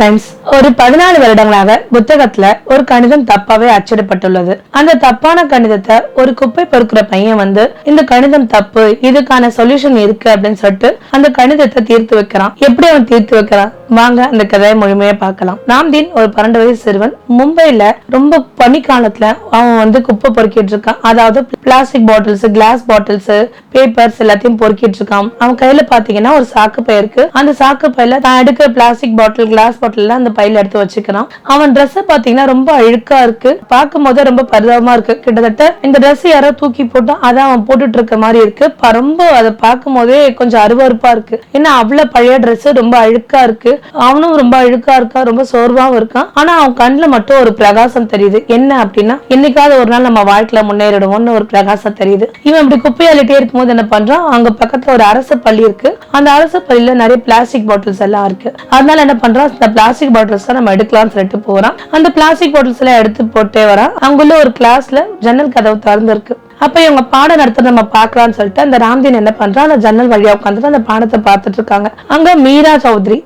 Times ஒரு பதினாலு வருடங்களாக புத்தகத்துல ஒரு கணிதம் தப்பாவே அச்சிடப்பட்டுள்ளது. அந்த தப்பான கணிதத்தை ஒரு குப்பை பொறுக்கிற பையன் வந்து இந்த கணிதம் தப்பு இதுக்கான சொல்யூஷன் இருக்கு அப்படின்னு சொல்லிட்டு அந்த கணிதத்தை தீர்த்து வைக்கிறான். எப்படி அவன் தீர்த்து வைக்கிறான்? வாங்க அந்த கதையை முழுமையா பார்க்கலாம். ராம்தீன் ஒரு பன்னெண்டு வயசு சிறுவன். மும்பைல ரொம்ப பனிக்காலத்துல அவன் வந்து குப்பை பொறுக்கிட்டு இருக்கான். அதாவது plastic bottles glass bottles papers எல்லாத்தையும் பொறுக்கிட்டு இருக்கான். அவன் கையில பாத்தீங்கன்னா ஒரு சாக்கு பை இருக்கு. அந்த சாக்கு பையில தான் எடுக்கிற பிளாஸ்டிக் பாட்டில் கிளாஸ் பாட்டில் அந்த பையில எடுத்து வச்சுக்கிறான். அவன் ட்ரெஸ் பாத்தீங்கன்னா ரொம்ப அழுக்கா இருக்கு. பார்க்கும் போதே ரொம்ப பரிதாபமா இருக்கு. கிட்டத்தட்ட இந்த ட்ரெஸ் யாரோ தூக்கி போட்டு அதை அவன் போட்டுட்டு இருக்க மாதிரி இருக்கு. ப- ரொம்ப அதை பார்க்கும் போதே கொஞ்சம் அருவறுப்பா இருக்கு. ஏன்னா அவ்வளவு பழைய ட்ரெஸ் ரொம்ப அழுக்கா இருக்கு. அவனும் ரொம்ப அழுக்கா இருக்கா ரொம்ப சோர்வாவும் இருக்கான். ஆனா அவன் கண்ணுல மட்டும் ஒரு பிரகாசம் தெரியுது. என்ன அப்படின்னா என்னைக்காவது ஒரு நாள் நம்ம வாழ்க்கையில முன்னேறிடுவோம்னு ஒரு பிரகாசம் தெரியுது. இவன் இப்படி குப்பையாளிட்டே இருக்கும்போது என்ன பண்றான்? அங்க பக்கத்துல ஒரு அரசு பள்ளி இருக்கு. அந்த அரசு பள்ளியில நிறைய பிளாஸ்டிக் பாட்டில்ஸ் எல்லாம் இருக்கு. அதனால என்ன பண்றான்? இந்த பிளாஸ்டிக் பாட்டில்ஸ் நம்ம எடுக்கலாம்னு சொல்லிட்டு போறான். அந்த பிளாஸ்டிக் பாட்டில்ஸ் எல்லாம் எடுத்து போட்டே வரான். அங்குள்ள ஒரு கிளாஸ்ல ஜன்னல் கதவு திறந்து இருக்கு அப்போ இவங்க பாடம் நடத்த நம்ம பார்க்கலாம்னு சொல்லிட்டு அந்த ராம்தீன் என்ன பண்றான்? அந்த ஜன்னல் வழியாக உட்காந்துட்டு அந்த பாடத்தை பார்த்துட்டு இருக்காங்க. அங்க மீரா சௌத்ரி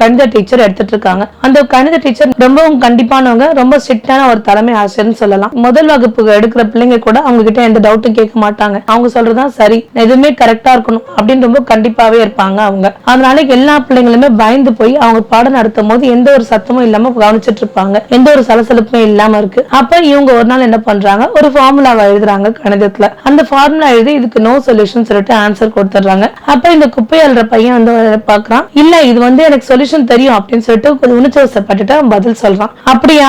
கணித டீச்சர் எடுத்துட்டு இருக்காங்க. அந்த கணித டீச்சர் ரொம்பவும் கண்டிப்பானவங்க ரொம்ப ஸ்ட்ரிக்டான ஒரு தலைமை ஆசிரியர்னு சொல்லலாம். முதல் வகுப்பு எடுக்கிற பிள்ளைங்க கூட அவங்க கிட்ட எந்த டவுட்டும் கேட்க மாட்டாங்க. அவங்க சொல்றதுதான் சரி எதுவுமே கரெக்டா இருக்கணும் அப்படின்னு ரொம்ப கண்டிப்பாவே இருப்பாங்க அவங்க. அதனால எல்லா பிள்ளைங்களுமே பயந்து போய் அவங்க பாடம் நடத்தும் போது எந்த ஒரு சத்தமும் இல்லாம கவனிச்சிட்டு இருப்பாங்க. எந்த ஒரு சலசலப்புமே இல்லாம இருக்கு. அப்ப இவங்க ஒரு நாள் என்ன பண்றாங்க? ஒரு ஃபார்முலாவை எழுதுறாங்க கணிதத்துல. அந்த ஃபார்முலா எழுதி இதுக்கு நோ சொல்யூஷன் சொல்லிட்டு ஆன்சர் கொடுத்துடுறாங்க. அப்ப இந்த குப்பை அல்ற பையன் வந்து பாக்குறான். இல்ல இது வந்து எனக்கு சொல்யூஷன் தெரியும் அப்படின்னு சொல்லிட்டு கொஞ்சம் உணர்ச்சிவசப்பட்டுட்டு பதில் சொல்றான். அப்படியா?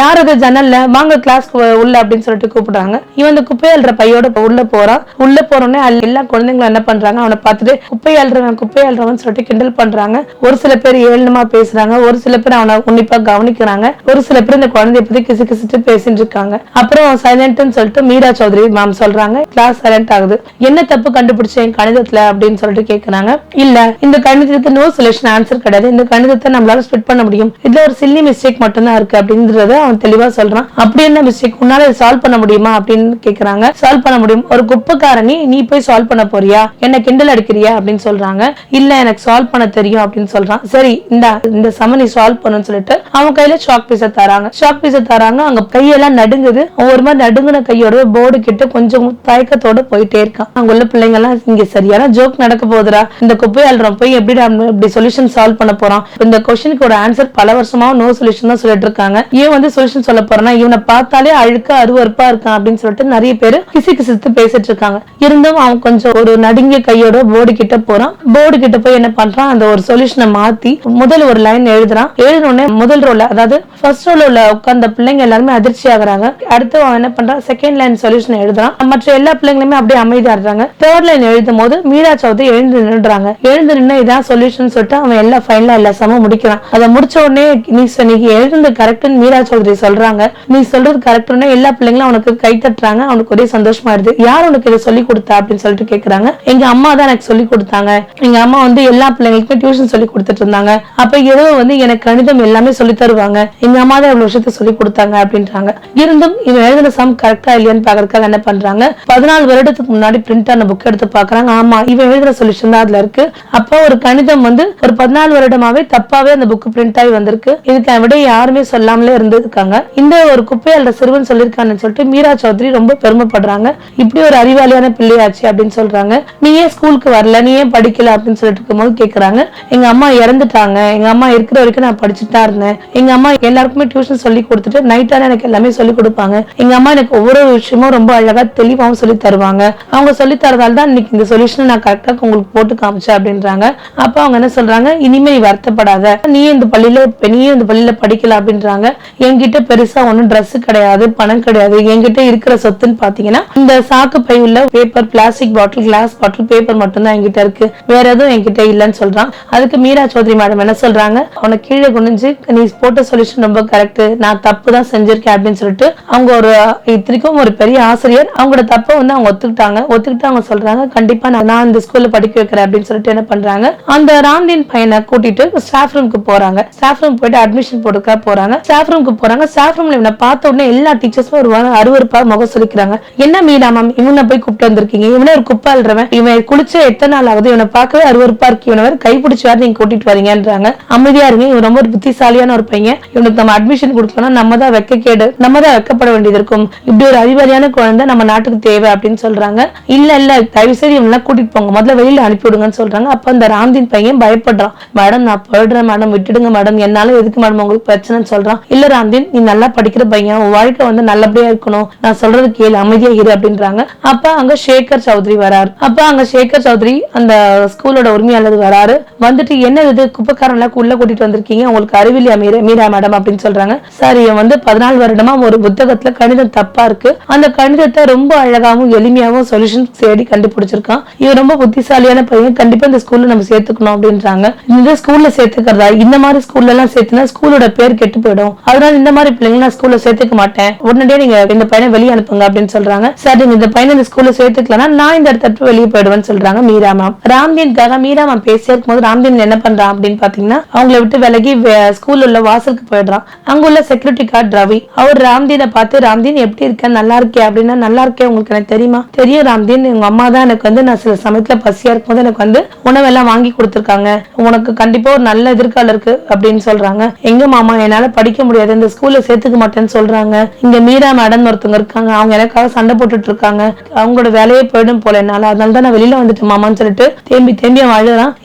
யார் அது ஜன்னல்ல? வாங்க கிளாஸ்க்கு உள்ள அப்படின்னு சொல்லிட்டு கூப்பிடுறாங்க. இவன் இந்த குப்பை அல்ற பையோட உள்ள போறான். உள்ள போறோடனே எல்லா குழந்தைங்களும் என்ன பண்றாங்க? அவனை பார்த்துட்டு குப்பை அல்றவன் குப்பை அல்றவன் சொல்லிட்டு கிண்டல் பண்றாங்க. ஒரு சில பேர் ஏளனமா பேசுறாங்க. ஒரு சில பேர் அவனை உன்னிப்பா கவனிக்கிறாங்க. ஒரு சில பேர் இந்த குழந்தைய பத்தி கிசு கிசுட்டு பேசிட்டு இருக்காங்க. அப்புறம் சைலண்ட்னு சொல்லிட்டு மீரா சௌத்ரி மேம் சொல்றாங்க. கிளாஸ் சைலண்ட் ஆகுது. என்ன தப்பு கண்டுபிடிச்சேன் கணிதத்துல அப்படின்னு சொல்லிட்டு கேக்குறாங்க. இல்ல இந்த கணிதத்துக்கு நோ சொல்யூஷன் ஆன்சர் கிடையாது. இந்த கணிதத்தை நம்மளால ஸ்பிட் பண்ண முடியும். இதுல ஒரு சில்லி மிஸ்டேக் மட்டும் தான் இருக்கு அப்படின்றத அவன் தெளிவா சொல்றான். அப்படி என்ன மிஸ்டேக் உன்னால சால்வ் பண்ண முடியுமா அப்படின்னு கேக்குறாங்க. சால்வ் பண்ண முடியும். ஒரு குப்பைக்காரனி நீ போய் சால்வ் பண்ண போறியா? என்ன கிண்டல் அடிக்கிறியா? அப்படின்னு சொல்றாங்க. இல்ல எனக்கு சால்வ் பண்ண தெரியும் அப்படின்னு சொல்றான். சரி இந்த இந்த சம நீ சால்வ் பண்ணுன்னு சொல்லிட்டு அவன் கையில ஷாக் பீஸ தராங்க. ஷாக் பீஸ தராங்க. அங்க கையெல்லாம் நடுங்குது. ஒரு மாதிரி நடுங்கின கையோட போர்டு கிட்ட கொஞ்சம் தயக்கத்தோட போயிட்டே இருக்கான். அங்க உள்ள பிள்ளைங்க எல்லாம் இங்க சரியான ஜோக் நடக்க போகுதுடா. இந்த குப்பை அல்றோம் போய் எப்படி இப்படி சொல்யூஷன் சால்வ் பண்ண போறான்? இந்த கொஸ்டினுக்கு ஒரு ஆன்சர் பல வருஷமா நோ சொல்யூஷன் தான் சொல்லிட்டு இருக்காங்க. ஏன் வந்து சொல்யூஷன் சொல்ல போறானா இவனை பார்த்தாலே அழுக்க அருவருப்பா இருக்கான் அப்படின்னு சொல்லிட்டு நிறைய பேர் கிசி கிசித்து பேசிட்டு இருக்காங்க. இருந்தும் அவன் கொஞ்சம் ஒரு நடுங்கிய கையோட போர்டு கிட்ட போறான். போர்டு கிட்ட போய் என்ன பண்றான்? அந்த ஒரு சொல்யூஷனை மாத்தி முதல் ஒரு லைன் எழுதுறான். எழுதினோடனே முதல் ரோல அதாவது ஃபர்ஸ்ட் ரோல உள்ள உட்கார்ந்த பிள்ளைங்க எல்லாருமே அதிர்ச்சி ஆகுறாங்க. அடுத்து அவன் என்ன பண்றான்? செகண்ட் லைன் சொல்யூஷன் எழுதுறான். எழுதுறான் மற்ற எல்லா பிள்ளைங்களுமே அப்படியே அமைதியா இருக்காங்க. தேர்ட் லைன் எழுதும் போது மீரா சௌத்ரி எழுந்து நின்றுறாங்க எழுந்து நின்று இதான் சொல்யூஷன் சொல்லிட்டு அவன் எல்லா ஃபைனலா எல்லா சமம் முடிக்கிறான். அதை முடிச்ச உடனே நீ சொ- நீ எழுதுனது கரெக்ட்னு மீரா சௌத்ரி சொல்றாங்க. நீ சொல்றது கரெக்ட்னு எல்லா பிள்ளைங்களும் அவனுக்கு கை தட்டுறாங்க. அவனுக்கு ஒரே சந்தோஷமா இருக்கு. யார் உனக்கு இதை சொல்லி கொடுத்தா அப்படின்னு சொல்லிட்டு கேக்குறாங்க. எங்க அம்மா தான் எனக்கு சொல்லி கொடுத்தாங்க. எங்க அம்மா வந்து எல்லா பிள்ளைங்களுக்கும் டியூஷன் சொல்லி கொடுத்துட்டு இருந்தாங்க. அப்ப இரவு வந்து எனக்கு கணிதம் எல்லாமே சொல்லி தருவாங்க. எங்க அம்மா தான் இவ்வளவு விஷயத்த சொல்லி கொடுத்தாங்க அப்படின்றாங்க. இருந்தும் இவன் எழுதுன சம் கரெக்டா இல்லையான்னு பாக்குறதுக்காக என்ன பண்றாங்க. பதினாலு வருடத்துக்கு முன்னாடி பிரிண்ட் ஆன புக் எடுத்து பாக்குறாங்க ஆமா இவன் எழுதுற சொல்யூஷன் தான் அதுல இருக்கு. அப்போ ஒரு கணிதம் வந்து ஒரு பதினாலு வருடமாவே தப்பாவே அந்த புக் பிரிண்ட் ஆகி வந்திருக்கு. இதுக்கு விட யாருமே சொல்லாமலே இருந்திருக்காங்க. இந்த ஒரு குப்பையாளர் சிறுவன் சொல்லியிருக்கான்னு சொல்லிட்டு மீரா சௌத்ரி ரொம்ப பெருமைப்படுறாங்க. இப்படி ஒரு அறிவாளியான பிள்ளையாச்சு அப்படின்னு சொல்றாங்க. நீ ஏன் ஸ்கூலுக்கு வரல? நீ ஏன் படிக்கல? அப்படின்னு சொல்லிட்டு இருக்கும்போது கேக்குறாங்க. எங்க அம்மா இறந்துட்டாங்க. எங்க அம்மா இருக்கிற வரைக்கும் நான் படிச்சுட்டு தான் இருந்தேன். எங்க அம்மா எல்லாருக்குமே டியூஷன் சொல்லி கொடுத்துட்டு நைட்டான எனக்கு எல்லாமே சொல்லி கொடுப்பாங்க. எங்க அம்மா எனக்கு ஒவ்வொரு விஷயமும் ரொம்ப அழகா தெளிவாகவும் சொல்லி தருவாங்க. அவங்க சொல்லி தரதால தான் இன்னைக்கு இந்த சொல்யூஷனை நான் கரெக்டா உங்களுக்கு போட்டு காமிச்சேன் அப்படின்றாங்க. அப்ப அவங்க என்ன சொல்றாங்க? இனிமே நீ வருத்தப்படாத. நீ இந்த பள்ளியில நீயும் இந்த பள்ளியில படிக்கல அப்படின்றாங்க. என்கிட்ட பெருசா ஒன்றும் ட்ரெஸ் கிடையாது பணம் கிடையாது. என்கிட்ட இருக்கிற சொத்துன்னு பாத்தீங்கன்னா இந்த சாக்கு பை உள்ள paper plastic bottle glass bottle paper மட்டும்தான் என்கிட்ட இருக்கு. வேற எதுவும் என்கிட்ட இல்லைன்னு சொல்றான். அதுக்கு மீரா சௌத்ரி மேடம் என்ன சொல்றாங்க? அவனை கீழே குனிஞ்சு நீ போட்ட சொல்யூஷன் ரொம்ப கரெக்ட் நான் தப்பு தான் செஞ்சிருக்கேன் அப்படின்னு சொல்லிட்டு அவங்க ஒரு இத்தனைக்கும் ஒரு பெரிய ஆசிரியர் அவங்களோட தப்பை வந்து அவங்க ஒத்துக்கிட்டாங்க. ஒத்துக்கிட்டு அவங்க சொல்றாங்க கண்டிப்பா நான் நான் இந்த ஸ்கூல்ல படிக்க வைக்கிறேன் அப்படின்னு சொல்லிட்டு என்ன பண்றாங்க? அந்த ராம்தீன் பையனை கூட்டிட்டு ஸ்டாஃப் ரூமுக்கு போறாங்க. ஸ்டாஃப் ரூம் போயிட்டு அட்மிஷன் போட்டுக்க போறாங்க. ஸ்டாஃப் ரூமுக்கு போறாங்க. ஸ்டாஃப் ரூம்ல இவனை பார்த்த உடனே எல்லா டீச்சர்ஸும் ஒரு அருவருப்பா முகம் சொல்லிக்கிறாங்க என்ன மீனா மேம் இவனை போய் கூப்பிட்டு வந்திருக்கீங்க. இவனே ஒரு குப்பாள்றவன் இவன் குளிச்ச எத்தனை நாள் ஆகுது? இவனை பார்க்கவே அருவருப்பா இருக்கு. இவனை கை கைப்பிடிச்சு நீங்க கூட்டிட்டு வரீங்கன்றாங்க. அமைதியா இருங்க. இவன் ரொம்ப ஒரு புத்திசாலியான ஒரு பையன். இவனுக்கு நம்ம அட்மிஷன் கொடுக்கணும் நம்ம தான் வெக்கக்கேடு. நம்ம தான் வெக்கப்பட வேண்டியது இருக்கும். இப்படி ஒரு அறிவாளியான குழந்தை நம்ம நாட்டுக்கு தேவை அப்படின்னு சொல்றாங்க. இல்ல இல்ல தயவு செய்து இவனெல்லாம் கூட்டிட்டு போங்க. முதல்ல வெளியில அனுப்பி விடுங்கன்னு சொல்றாங்க. அப்ப அந்த ராம்தீன் பையன் பயப்படுறான். மேடம் நான் போயிடுறேன் மேடம். விட்டுடுங்க மேடம். என்னால எதுக்கு மேடம்? உங்களுக்கு பிரச்சனைன்னு சொல்றான். இல்ல ராம்தீன் நீ நல்லா படிக்கிற பையன். உன் வாழ்க்கை வந்து நல்லபடியா இருக்கணும். நான் சொல்றது கேளு அமைதியா இரு அப்படின்றாங்க. அப்ப அங்க சேகர் சௌத்ரி வராரு. அப்ப அங்க சேகர் சௌத்ரி அந்த ஸ்கூலோட உரிமையாளர் வராரு. வந்துட்டு என்ன இது? குப்பைக்காரன் எல்லாம் உள்ள கூட்டிட்டு வந்திருக்கீங்க. உங்களுக்கு அறிவிலியா மீரா மீரா மேடம்? அப்படின்னு சொல்றாங்க. சார் இவன் வந்து பதினாலு வருடமா ஒரு புத்தகத்துல கணிதம் தப்பா இருக்கு. அந்த கணிதத்தை ரொம்ப அழகாவும் எளிமையாகவும் சொல்யூஷன் தேடி கண்டுபிடிச்சிருக்கான். இவன் ரொம்ப புத்திசாலியான பையன். கண்டிப்பா இந்த ஸ்கூல்ல நம்ம சேர்த்துக்கணும் அப்படின்றாங்க. இந்த ஸ்கூல்ல சேர்த்துக்கிறதா? இந்த மாதிரி ஸ்கூல்ல எல்லாம் சேர்த்துனா ஸ்கூலோட பேர் கெட்டு போயிடும். அதனால இந்த மாதிரி பிள்ளைங்க நான் ஸ்கூல்ல சேர்த்துக்க மாட்டேன். உடனடியே நீங்க இந்த பையனை வெளியே அனுப்புங்க அப்படின்னு சொல்றாங்க. சார் நீங்க இந்த பையனை இந்த ஸ்கூல்ல சேர்த்துக்கலாம் நான் இந்த இடத்த வெளியே போயிடுவேன்னு சொல்றாங்க மீரா மேம் ராம்தீன்காக மீரா மேம் பேசியே இருக்கும்போது ராம்தீன் என்ன பண்றான் அப்படின்னு பாத்தீங்கன்னா அவங்கள விட்டு விலகி ஸ்கூல்ல உள்ள வாசலுக்கு போயிடுறான். அங்க உள்ள செக்யூரிட்டி கார்டு ரவி அவர் ராம்தீனை பார்த்து ராம்தீன் எப்படி இருக்க? நல்லா இருக்கே அப்படின்னா நல்லா இருக்கேன் உங்களுக்கு எனக்கு தெரியுமா? தெரியும் ராம்தீன் உங்க அம்மா தான் எனக்கு வந்து நான் சில சமயத்துல பசியா இருக்கும்போது எனக்கு வந்து உணவெல்லாம் வாங்கி கொடுத்துருக்காங்க. உனக்கு கண்டிப்பா ஒரு நல்ல எதிர்காலம் இருக்கு அப்படின்னு சொல்றாங்க. எங்க மாமா என்னால படிக்க முடியாது. இந்த ஸ்கூல்ல சேர்த்துக்க மாட்டேன்னு சொல்றாங்க. இங்க மீரா மேடம் ஒருத்தவங்க இருக்காங்க. அவங்க எனக்காக சண்டை போட்டுட்டு இருக்காங்க. அவங்களோட வேலையே போயிடும் போல என்னால. அதனால தான் நான் வெளியில வந்துட்டேன் மாமான்னு சொல்லிட்டு தேம்பி தேம்பி அவன்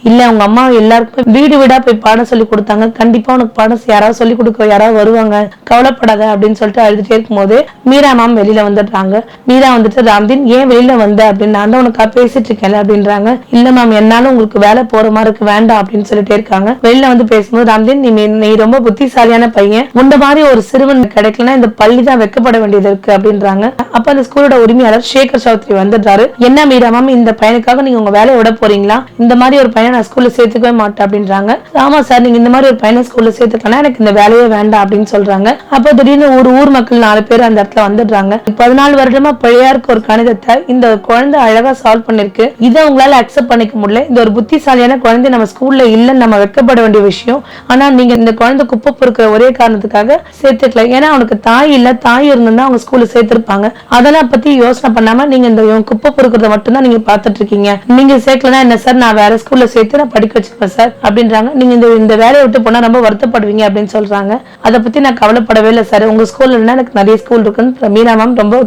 இல்ல அவங்க அம்மா எல்லாருக்கும் வீடு வீடா போய் பாடம் சொல்லி கொடுத்தாங்க. கண்டிப்பா உனக்கு பாடம் யாராவது சொல்லி கொடுக்க யாராவது வருவாங்க. கவலைப்படாத அப்படின்னு சொல்லிட்டு அழுதுட்டே இருக்கும்போது மீரா மேம் வெளியில வந்துடுறாங்க. நீ தான் வந்துட்டு ராம்தீன் ஏன் வெளியில வந்த? அப்படின்னு நான் தான் உனக்கா பேசிட்டு இருக்கேன் அப்படின்றாங்க. இல்ல மேம் என்னாலும் உங்களுக்கு வேலை போற மாதிரி இருக்கு வேண்டாம் அப்படின்னு சொல்லிட்டே இருக்காங்க. வெளியில வந்து பேசும்போது ராம்தீன் நீ நீ- ரொம்ப புத்திசாலியான பையன். உண்ட மாதிரி ஒரு சிறுவன் கிடைக்கலன்னா இந்த பள்ளி தான் வைக்கப்பட வேண்டியது இருக்கு அப்படின்றாங்க. அப்ப அந்த ஸ்கூலோட உரிமையாளர் சேகர் சௌத்ரி வந்துடுறாரு. என்ன மீரா மேம் இந்த பையனுக்காக நீங்க உங்க வேலையை விட போறீங்களா? இந்த மாதிரி ஒரு பையனை நான் ஸ்கூல்ல சேர்த்துக்கவே மாட்டேன் அப்படின்றாங்க. ஆமா சார் நீங்க இந்த மாதிரி ஒரு பையனை ஸ்கூல்ல சேர்த்துக்கலாம் எனக்கு இந்த வேலையே வேண்டாம் அப்படின்னு சொல்றாங்க. அப்ப திடீர்னு ஒரு ஊர் மக்கள் நாலு பேர் அந்த இடத்துல வந்துடுறாங்க. பதினாலு வருடம் பிள்ளையாருக்கு ஒரு கணிதத்தை இந்த குழந்தை அழகா சால்வ் பண்ணிருக்கு. இதை உங்களால அக்செப்ட் பண்ணிக்க முடியல. இந்த ஒரு புத்திசாலியான குழந்தை நம்ம ஸ்கூல்ல இல்லைன்னு நம்ம வெக்கப்பட வேண்டிய விஷயம். ஆனா நீங்க இந்த குழந்தை குப்பை பொறுக்கிற ஒரே காரணத்துக்காக சேர்த்துக்கல. ஏன்னா அவனுக்கு தாய் இல்ல தாய் இருந்தா அவங்க ஸ்கூல்ல சேர்த்திருப்பாங்க. அதெல்லாம் பத்தி யோசனை பண்ணாம நீங்க இந்த குப்பை பொறுக்கிறத மட்டும் தான் நீங்க பாத்துட்டு இருக்கீங்க. நீங்க சேர்க்கலன்னா என்ன சார் நான் வேற ஸ்கூல்ல சேர்த்து நான் படிக்க வச்சுப்பேன் சார் அப்படின்றாங்க. நீங்க இந்த இந்த வேலையை விட்டு போனா ரொம்ப வருத்தப்படுவீங்க அப்படின்னு சொல்றாங்க. அதை பத்தி நான் கவலைப்படவே இல்லை சார் உங்க ஸ்கூல்ல எனக்கு நிறைய ஸ்கூல் இருக்குன்னு மீனா மேம் ரொம்ப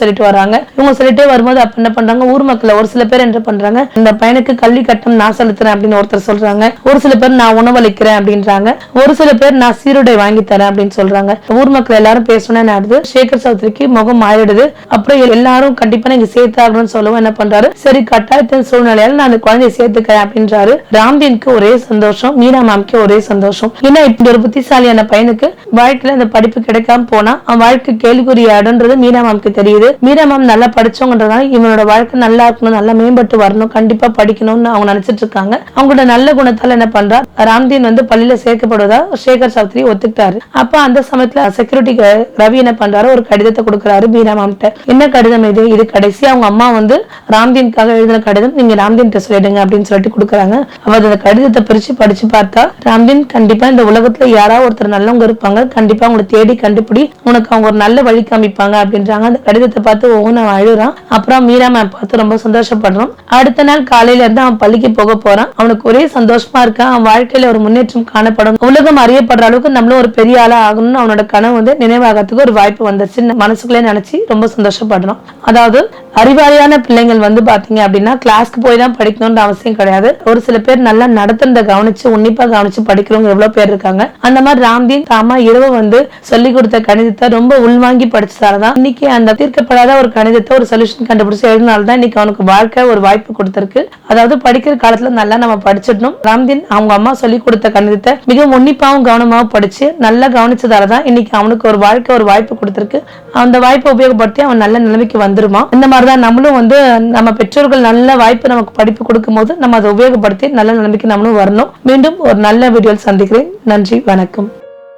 சொல்லிட்டு வராங்க. இவங்க சொல்லிட்டே வரும்போது அப்ப என்ன பண்றாங்க? ஊர் மக்கள் ஒரு சில பேர் என்ன பண்றாங்க? இந்த பையனுக்கு கல்வி கட்டணம் நான் செலுத்துறேன் அப்படின்னு ஒருத்தர் சொல்றாங்க. ஒரு சில பேர் நான் உணவளிக்கிறேன் அப்படின்றாங்க. ஒரு சில பேர் நான் சீருடை வாங்கி தரேன் அப்படின்னு சொல்றாங்க. ஊர் மக்கள் எல்லாரும் பேசணும்னு என்ன சேகர் சௌத்ரிக்கு முகம் மாறிடுது. அப்புறம் எல்லாரும் கண்டிப்பா நீங்க சேர்த்தாகணும்னு சொல்லவும் என்ன பண்றாரு? சரி கட்டாயத்தின் சூழ்நிலையால நான் அந்த குழந்தைய சேர்த்துக்கிறேன் அப்படின்றாரு. ராம்தீனுக்கு ஒரே சந்தோஷம் மீனா மேம்க்கு ஒரே சந்தோஷம். ஏன்னா இப்படி ஒரு புத்திசாலியான பையனுக்கு வாழ்க்கையில அந்த படிப்பு கிடைக்காம போனா அவன் வாழ்க்கை கேள்விக்குறியாடுன்றது மீனா மேம்க்கு தெரியுது. மீரா மேம் நல்லா படிச்சவங்கன்றதால இவனோட வாழ்க்கை நல்லா இருக்கணும் நல்லா மேம்பட்டு வரணும் கண்டிப்பா படிக்கணும்னு அவங்க நினைச்சிட்டு இருக்காங்க. அவங்களோட நல்ல குணத்தால என்ன பண்றா? ராம்தீன் வந்து பள்ளியில சேர்க்கப்படுவதா? சேகர் சாஸ்திரி ஒத்துக்கிட்டாரு. அப்ப அந்த சமயத்துல செக்யூரிட்டி ரவி என்ன பண்றாரு? ஒரு கடிதத்தை கொடுக்குறாரு மீரா மேம்கிட்ட என்ன கடிதம் இது? இது கடைசி அவங்க அம்மா வந்து ராம்தீனுக்காக எழுதின கடிதம் நீங்க ராம்தீன் சொல்லிடுங்க அப்படின்னு சொல்லிட்டு கொடுக்குறாங்க. அவர் அந்த கடிதத்தை பிரிச்சு படிச்சு பார்த்தா ராம்தீன் கண்டிப்பா இந்த உலகத்துல யாராவது ஒருத்தர் நல்லவங்க இருப்பாங்க. கண்டிப்பா அவங்களை தேடி கண்டுபிடி உனக்கு அவங்க ஒரு நல்ல வழி காமிப்பாங்க அப்படின்றாங்க. அந்த கடிதத்தை பார்த்து பார்த்து ஒவ்வொன்றும் அழுறான். அப்புறம் மீரா மேம் பார்த்து ரொம்ப சந்தோஷப்படுறான். அடுத்த நாள் காலையில இருந்து அவன் பள்ளிக்கு போக போறான். அவனுக்கு ஒரே சந்தோஷமா இருக்கான் அவன் வாழ்க்கையில ஒரு முன்னேற்றம் காணப்படும். உலகம் அறியப்படுற அளவுக்கு நம்மளும் ஒரு பெரிய ஆளா ஆகணும்னு அவனோட கனவு வந்து நினைவாகிறதுக்கு ஒரு வாய்ப்பு வந்துச்சு மனசுக்குள்ளே நினைச்சு ரொம்ப சந்தோஷப்படுறான். அதாவது அறிவாளியான பிள்ளைங்கள் வந்து பாத்தீங்க அப்படின்னா கிளாஸ்க்கு போய் தான் படிக்கணும்னு அவசியம் கிடையாது. ஒரு சில பேர் நல்லா நடத்துறத கவனிச்சு உன்னிப்பா கவனிச்சு படிக்கிறவங்க எவ்வளவு பேர் இருக்காங்க. அந்த மாதிரி ராம்தீன் தாமா இரவு வந்து சொல்லி கொடுத்த கணிதத்தை ரொம்ப உள்வாங்கி படிச்சதாலதான் இன்னைக்கு அந்த படிக்கப்படாத ஒரு கணிதத்தை ஒரு சொல்யூஷன் கண்டுபிடிச்சு எழுதினால்தான் இன்னைக்கு அவனுக்கு வாழ்க்கை ஒரு வாய்ப்பு கொடுத்திருக்கு. அதாவது படிக்கிற காலத்துல நல்லா நம்ம படிச்சிடணும். ராம்தீன் அவங்க அம்மா சொல்லி கொடுத்த கணிதத்தை மிக உன்னிப்பாவும் கவனமாவும் படிச்சு நல்லா கவனிச்சதால தான் இன்னைக்கு அவனுக்கு ஒரு வாழ்க்கை ஒரு வாய்ப்பு கொடுத்திருக்கு. அந்த வாய்ப்பை உபயோகப்படுத்தி அவன் நல்ல நிலைமைக்கு வந்துருமா? இந்த மாதிரிதான் நம்மளும் வந்து நம்ம பெற்றோர்கள் நல்ல வாய்ப்பு நமக்கு படிப்பு கொடுக்கும் போது நம்ம அதை உபயோகப்படுத்தி நல்ல நிலைமைக்கு நம்மளும் வரணும். மீண்டும் ஒரு நல்ல வீடியோவில் சந்திக்கிறேன். நன்றி வணக்கம்.